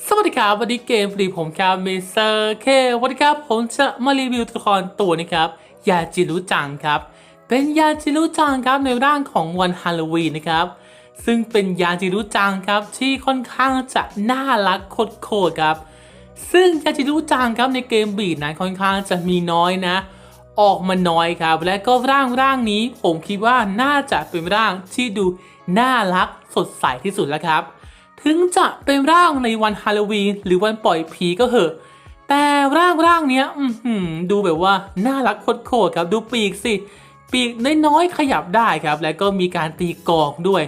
สวัสดีครับวันนี้เกมฟรีผมครับเมเซอร์เควันนี้ครับผมจะมารีวิวตัวละครตัวนี้ครับยาจิรุจังครับ เป็นยาจิรุจังครับในร่างของวันฮาโลวีนนะครับ ซึ่งเป็นยาจิรุจังครับที่ค่อนข้างจะน่ารักโคตรครับ ซึ่งยาจิรุจังครับในเกมบีดนั้นค่อนข้างจะมีน้อยนะ ออกมาน้อยครับ และก็ร่างร่างนี้ผมคิดว่าน่าจะเป็นร่างที่ดูน่ารักสดใสที่สุดแล้วครับ ถึงจะเป็นร่างในวันฮาโลวีนหรือวันปล่อยผีก็เหอะ แต่ร่างร่างเนี้ยดูแบบว่าน่ารักโคตรๆครับดูปีกสิ ปีกน้อยๆขยับได้ครับ แล้วก็มีการตีกลองด้วย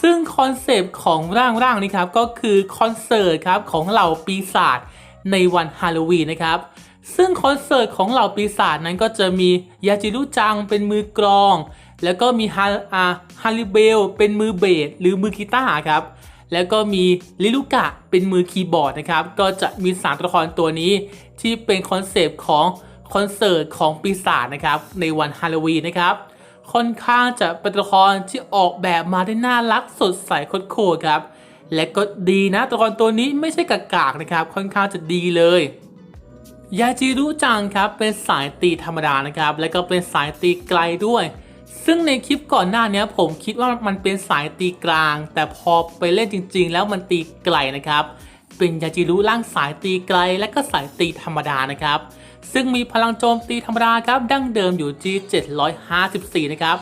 ซึ่งคอนเซปต์ของร่างร่างนี้ครับก็คือคอนเสิร์ตครับของเหล่าปีศาจในวันฮาโลวีนนะครับซึ่งคอนเสิร์ตของเหล่าปีศาจนั้นก็จะมียาจิรุจังเป็นมือกลอง แล้วก็มีฮาฮาริเบลเป็นมือเบสหรือมือกีตาร์ครับ แล้วก็มีลิลุกะเป็นมือคีย์บอร์ดนะครับ ก็จะมีสามตัวละครตัวนี้ที่เป็นคอนเซปต์ของคอนเสิร์ตของปีศาจนะครับ ในวันฮาโลวีนนะครับ ค่อนข้างจะเป็นตัวละครที่ออกแบบมาได้น่ารักสดใสโคตรๆครับ และก็ดีนะตัวละครตัวนี้ไม่ใช่กากๆนะครับ ค่อนข้างจะดีเลยยาจิรุจังครับเป็นสายตีธรรมดานะครับ แล้วก็เป็นสายตีไกลด้วย ซึ่งในคลิปก่อนหน้านี้ผมคิดว่ามันเป็นสายตีกลาง แต่พอไปเล่นจริง ๆ แล้วมันตีไกลนะครับ เป็นยาจิรุร่างสายตีไกลและก็สายตีธรรมดานะครับ ซึ่งมีพลังโจมตีธรรมดาครับ ดั้งเดิมอยู่ที่754 นะครับ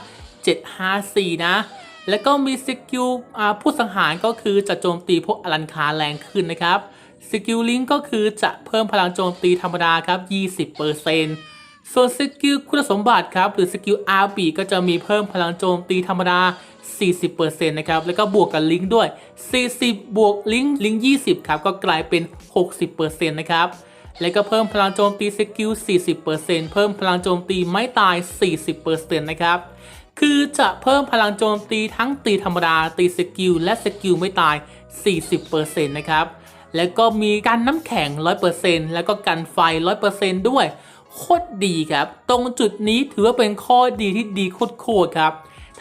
754 นะ แล้วก็มีสกิลผู้สังหารก็คือจะโจมตีพวกอลันคาแรงขึ้นนะครับ สกิลลิงก็คือจะเพิ่มพลังโจมตีธรรมดาครับ 20% ส่วนสกิลคุณสมบัติครับหรือสกิลอาร์บีก็จะมีเพิ่มพลังโจมตีธรรมดา 40%นะครับ แล้วก็บวกกับลิงก์ด้วย 40 บวกลิงก์ลิงก์ 20 ครับ ก็กลายเป็น 60%นะครับ แล้วก็เพิ่มพลังโจมตีสกิล 40%เพิ่มพลังโจมตีไม้ตาย 40%นะครับ คือจะเพิ่มพลังโจมตีทั้งตีธรรมดา ตีสกิล และสกิลไม่ตาย 40%นะครับ แล้วก็มีการน้ำแข็ง 100%แล้วก็กันไฟ 100%ด้วย โคตรดีครับ ตรงจุดนี้ถือว่าเป็นข้อดีที่ดีโคตรๆครับ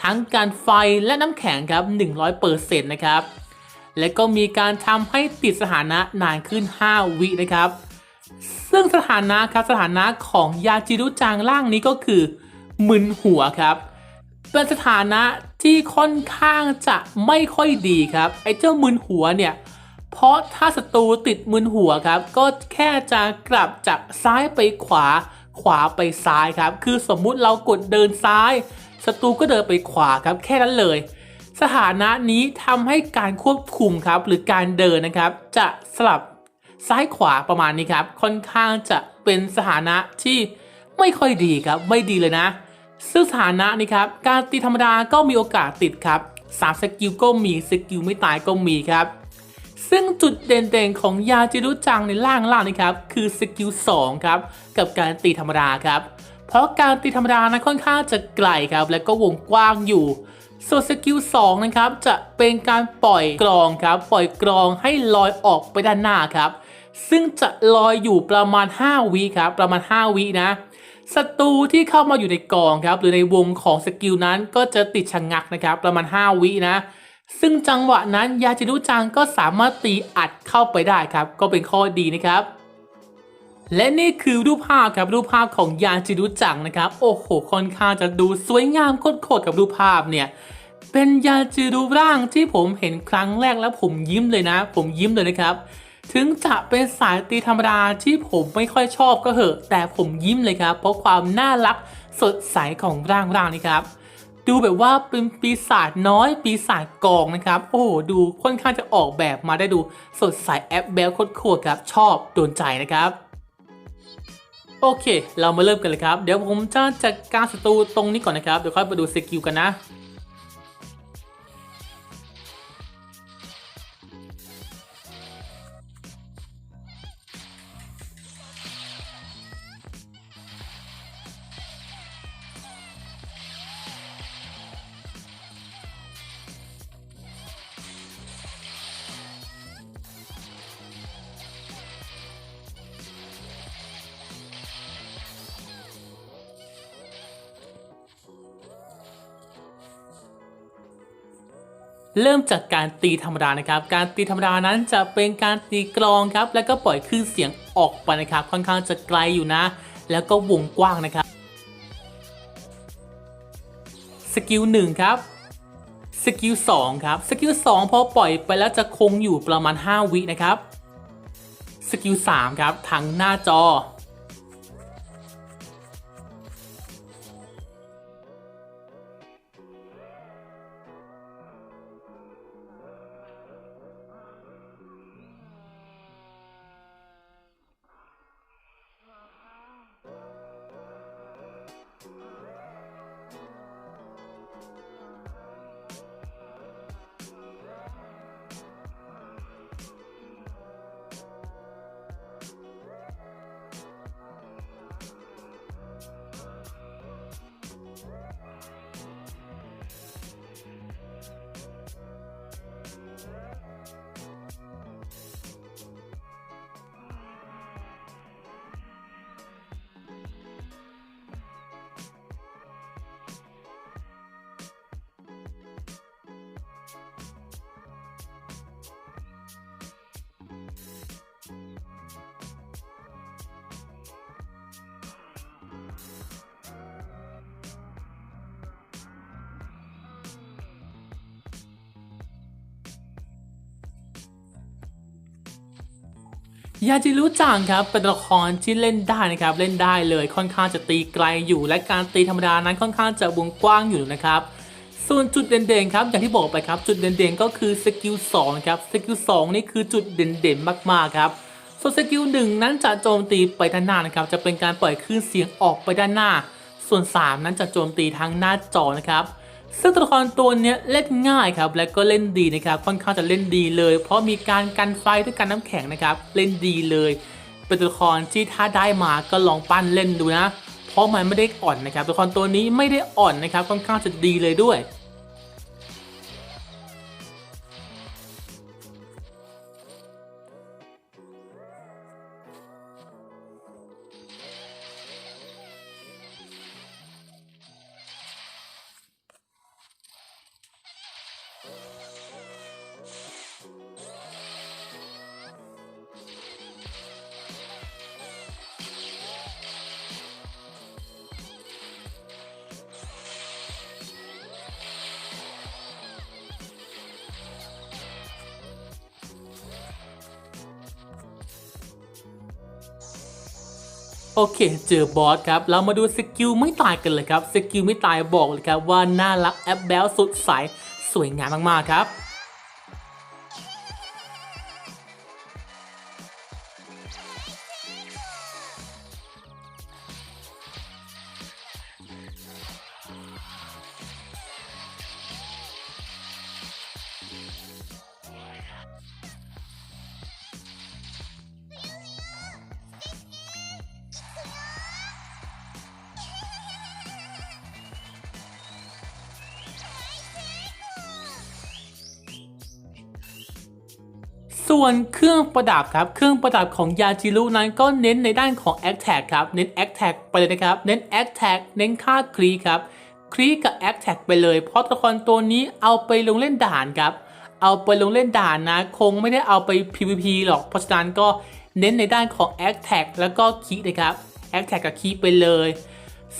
ทั้งการไฟและน้ำแข็งครับ 100%นะครับ และก็มีการทำให้ติดสถานะนานขึ้น 5 วินะครับ ซึ่งสถานะครับสถานะของยาจิรุจังร่างนี้ก็คือ มึนหัวครับเป็นสถานะที่ค่อนข้างจะไม่ค่อยดีครับ ไอ้เจ้ามึนหัวเนี่ย เพราะถ้าศัตรูติดมึนหัวครับ ก็แค่จะกลับจากซ้ายไปขวา ขวาไปซ้ายครับ คือสมมุติเรากดเดินซ้ายศัตรูก็เดินไปขวาครับแค่นั้นเลย สถานะนี้ทำให้การควบคุมครับ หรือการเดินนะครับ จะสลับซ้ายขวาประมาณนี้ครับ ค่อนข้างจะเป็นสถานะที่ไม่ค่อยดีครับ ไม่ดีเลยนะ ซึ่งสถานะนี้ครับ การตีธรรมดาก็มีโอกาสติดครับสามสกิลก็มีสกิลไม่ตายก็มีครับ ซึ่งจุดเด่นๆของยาจิรุจังในล่างล่างนี้ครับ คือสกิล2ครับ กับการตีธรรมดาครับ เพราะการตีธรรมดานั้นค่อนข้างจะไกลครับ และก็วงกว้างอยู่ส่วนสกิล2นะครับ จะเป็นการปล่อยกรองครับ ปล่อยกรองให้ลอยออกไปด้านหน้าครับ ซึ่งจะลอยอยู่ประมาณ 5วิครับ ประมาณ 5วินะศัตรูที่เข้ามาอยู่ในกองครับ หรือในวงของสกิลนั้นก็จะติดชะงงักนะครับ ประมาณ 5วินะ ซึ่งจังหวะนั้นยาจิรุจังก็สามารถตีอัดเข้าไปได้ครับ ก็เป็นข้อดีนะครับ และนี่คือรูปภาพครับรูปภาพของยาจิรุจังนะครับ โอ้โหค่อนข้างจะดูสวยงามโคตรๆกับรูปภาพเนี่ยเป็นยาจิรุร่างที่ผมเห็นครั้งแรกแล้วผมยิ้มเลยนะ ผมยิ้มเลยนะครับ ถึงจะเป็นสายตีธรรมดาที่ผมไม่ค่อยชอบก็เหอะ แต่ผมยิ้มเลยครับ เพราะความน่ารักสดใสของร่างร่างนี้ครับ ดูแบบว่าเป็นปีศาจน้อยปีศาจกองนะครับ โอ้โหดูค่อนข้างจะออกแบบมาได้ดูสดใสแอปเบลโคตรๆครับ ชอบโดนใจนะครับ โอเค เรามาเริ่มกันเลยครับ เดี๋ยวผมจะจัดการศัตรูตรงนี้ก่อนนะครับ เดี๋ยวค่อยไปดูสกิลกันนะ เริ่มจากการตีธรรมดานะครับ การตีธรรมดานั้นจะเป็นการตีกลองครับ แล้วก็ปล่อยคลื่นเสียงออกไปนะครับ ค่อนข้างจะไกลอยู่นะ แล้วก็วงกว้างนะครับ สกิลหนึ่งครับ สกิล2ครับ สกิล2พอปล่อยไปแล้วจะคงอยู่ประมาณ 5 วินะครับ สกิล3ครับทั้งหน้าจอ ยาจิรุจังครับเป็นละครที่เล่นได้นะครับเล่นได้เลยค่อนข้างจะตีไกลอยู่ และการตีธรรมดานั้นค่อนข้างจะวงกว้างอยู่นะครับ ส่วนจุดเด่นๆครับอย่างที่บอกไปครับจุดเด่นๆก็คือสกิล2ครับสกิล2นี่คือจุดเด่นๆมากๆครับส่วนสกิลหนึ่งนั้นจะโจมตีไปด้านหน้านะครับจะเป็นการปล่อยคลื่นเสียงออกไปด้านหน้า ส่วน 3 นั้นจะโจมตีทางหน้าจอนะครับ ซึ่งตัวละครตัวนี้เล่นง่ายครับและก็เล่นดีนะครับค่อนข้างจะเล่นดีเลย เพราะมีการกันไฟด้วยกันน้ำแข็งนะครับเล่นดีเลย เป็นตัวละครที่ถ้าได้มาก็ลองปั้นเล่นดูนะ เพราะมันไม่ได้อ่อนนะครับตัวละครตัวนี้ไม่ได้อ่อนนะครับค่อนข้างจะดีเลยด้วย โอเค เจอบอสครับ เรามาดูสกิลไม่ตายกันเลยครับ สกิลไม่ตายบอกเลยครับว่าน่ารักแอปแบลสุดใส สวยงามมากๆครับ ส่วนเครื่องประดับครับ เครื่องประดับของยาจิรุนั้นก็เน้นในด้านของ a c t a c ครับ เน้น a c t a c ไปเลยนะครับ เน้น a c t a c เน้นค่าครีครับ ครีกับ a c t a c ไปเลย เพราะตัวละครตัวนี้เอาไปลงเล่นด่านครับ เอาไปลงเล่นด่านนะ คงไม่ได้เอาไป PVP หรอก เพราะฉะนั้นก็เน้นในด้านของ a c t a c แล้วก็คีนะครับ a c t a c กับคีไปเลย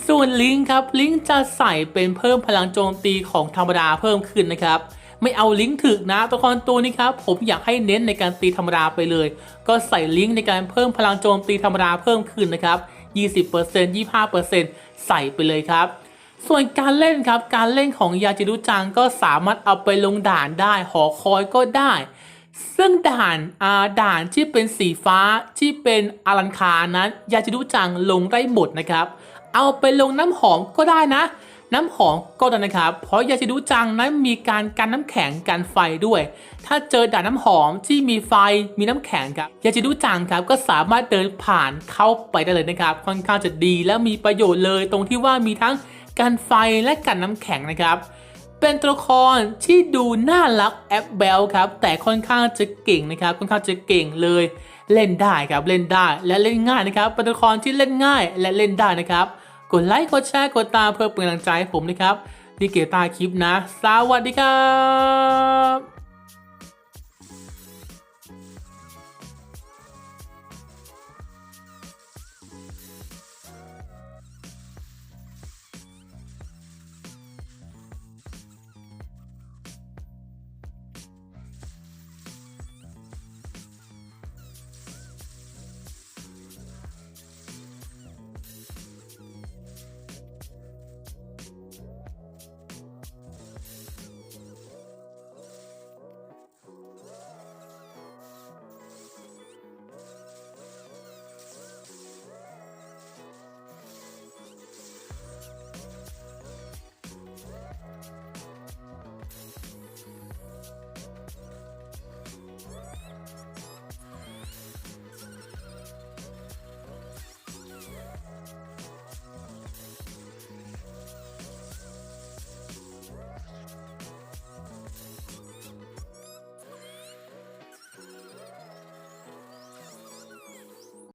ส่วนลิงครับ ลิงจะใส่เป็นเพิ่มพลังโจมตีของธรรมดาเพิ่มขึ้นนะครับ ไม่เอาลิงก์ถึกนะตัวละครตัวนี้ครับผมอยากให้เน้นในการตีธรรมดาไปเลย ก็ใส่ลิงก์ในการเพิ่มพลังโจมตีธรรมดาเพิ่มขึ้นนะครับ 20% 25%ใส่ไปเลยครับ ส่วนการเล่นครับการเล่นของยาจิรุจังก็สามารถเอาไปลงด่านได้หอคอยก็ได้ ซึ่งด่านอาด่านที่เป็นสีฟ้าที่เป็นอารันคานั้นยาจิรุจังลงได้หมดนะครับ เอาไปลงน้ำหอมก็ได้นะ น้ำหอมก็ได้นะครับ เพราะยาจิรุจังนั้นมีการกันน้ำแข็งกันไฟด้วย ถ้าเจอด่านน้ำหอมที่มีไฟมีน้ำแข็งครับยาจิรุจังครับก็สามารถเดินผ่านเข้าไปได้เลยนะครับ ค่อนข้างจะดีและมีประโยชน์เลย ตรงที่ว่ามีทั้งกันไฟและกันน้ำแข็งนะครับเป็นตัวละครที่ดูน่ารักแอปเบลครับ แต่ค่อนข้างจะเก่งนะครับ ค่อนข้างจะเก่งเลย เล่นได้ครับเล่นได้และเล่นง่ายนะครับ เป็นตัวละครที่เล่นง่ายและเล่นได้นะครับ กดไลค์กดแชร์กดตามเพื่อเป็นกำลังใจให้ผมนะครับนี่เกียรตาคลิปนะ สวัสดีครับ